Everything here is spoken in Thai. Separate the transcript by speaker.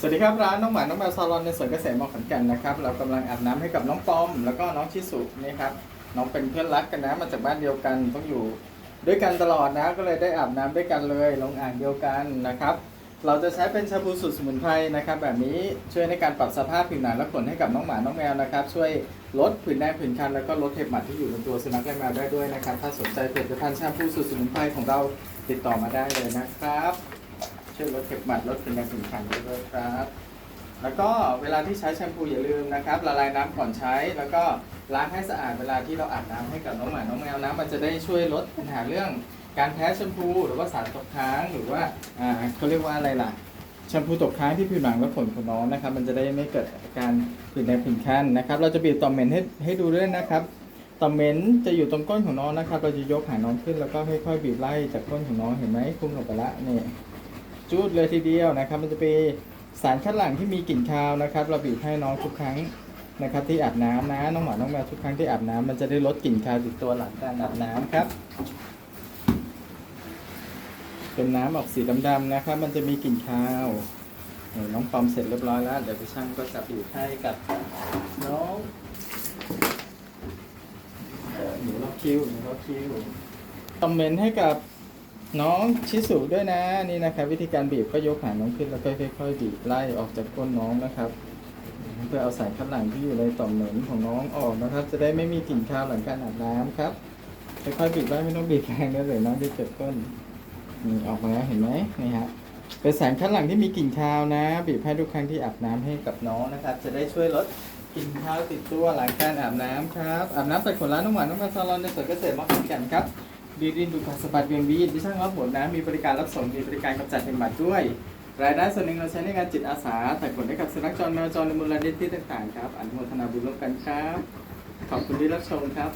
Speaker 1: สวัสดีครับร้านน้องหมาน้องแมวซาลอนในสวนเกษตรมอขอนแก่นนะครับเรากำลังอาบน้ำให้กับน้องปอม แล้วก็น้องชิสุนี่ครับน้องเป็นเพื่อนรักกันนะมาจากบ้านเดียวกันต้องอยู่ด้วยกันตลอดนะก็เลยได้อาบน้ำด้วยกันเลย ลงอ่างเดียวกันนะครับ เราจะใช้เป็นชาบูสูตรสมุนไพรนะครับ แบบนี้ช่วยในการปรับสภาพผิวหนังและขนให้กับน้องหมาน้องแมวนะครับ ช่วยลดผื่นแดงผื่นคันแล้วก็ลดเห็บหมัดที่อยู่บนตัวสุนัขและแมวได้ด้วยนะครับ ถ้าสนใจผลิตภัณฑ์แชมพูสูตรสมุนไพรของเราติดต่อมาได้เลยนะครับ ช่วยลดเห็บหมัดลดผื่นแดงผื่นคันได้วยครับ แล้วก็เวลาที่ใช้แชมพูอย่าลืมนะครับละลายน้ำก่อนใช้ แล้วก็ล้างให้สะอาดเวลาที่เราอาบน้ำให้กับน้องหมาน้องแมวนะมันจะได้ช่วยลดปัญหาเรื่องการแพ้แชมพู หรือว่าสารตกค้างหรือว่าอ่าเขาเรียกว่าอะไรล่ะแชมพูตกค้างที่ผิวหนังและขนของน้องนะครับ มันจะได้ไม่เกิดอาการผื่นแดงผื่นคันนะครับ เราจะบีบต่อมเหม็นให้ให้ดูด้วยนะครับต่อมเหม็นจะอยู่ตรงก้นของน้องนะครับ เราจะยกหางน้องขึ้นแล้วก็ค่อยๆบีบไล่จากก้นของน้องเห็นไหมคุมลงไปละนี่ จูดเลยทีเดียวนะครับ มันจะเป็นสารคัดหลั่งที่มีกลิ่นคาวนะครับ เราบีบให้น้องทุกครั้งนะครับ ที่อาบน้ำนะน้องหมาน้องแมวทุกครั้งที่อาบน้ำมันจะได้ลดกลิ่นคาวติดตัวหลังการอาบน้ำครับ เป็นน้ำออกสีดำๆนะครับ มันจะมีกลิ่นคาวน้องปอมเสร็จเรียบร้อยแล้วเดี๋ยวพี่ช่างก็จะบีบให้กับน้องหนูล็อกคิวหนูล็อกคิวคอมเมนต์ให้กับ น้องชิสุด้วยนะนี่นะครับ วิธีการบีบก็ยกหางน้องขึ้นแล้วก็ค่อยๆบีบไล่ออกจากก้นน้องนะครับ เพื่อเอาสารคัดหลั่งที่อยู่ในต่อมเหม็นของน้องออกนะครับ จะได้ไม่มีกลิ่นคาวหลังการอาบน้ำครับค่อยๆบีบไล่ไม่ต้องบีบแรงนะเลยน้องจะเจ็บก้นนี่ออกมาแล้วเห็นไหมนี่ฮะเป็นสารคัดหลั่งที่มีกลิ่นคาวนะบีบให้ทุกครั้งที่อาบน้ำให้กับน้องนะครับ จะได้ช่วยลดกลิ่นคาวติดตัวหลังการอาบน้ำครับอาบน้ำใส่ขวดล้างน้ำหวานน้ำมันซาลอนในสวนเกษตรมอขอนแก่นครับ ดีดินดูการสะบัดเวียงวีดดิช่างรับผลนะมีบริการรับส่งมีบริการกำจัดเห็บหมัดด้วย รายได้ส่วนหนึ่งเราใช้ในงานจิตอาสาแต่ผลให้กับสุนัขจรแมวจรในมูลนิธิต่างๆครับอนุโมทนาบุญร่วมกันครับ ขอบคุณที่รับชมครับ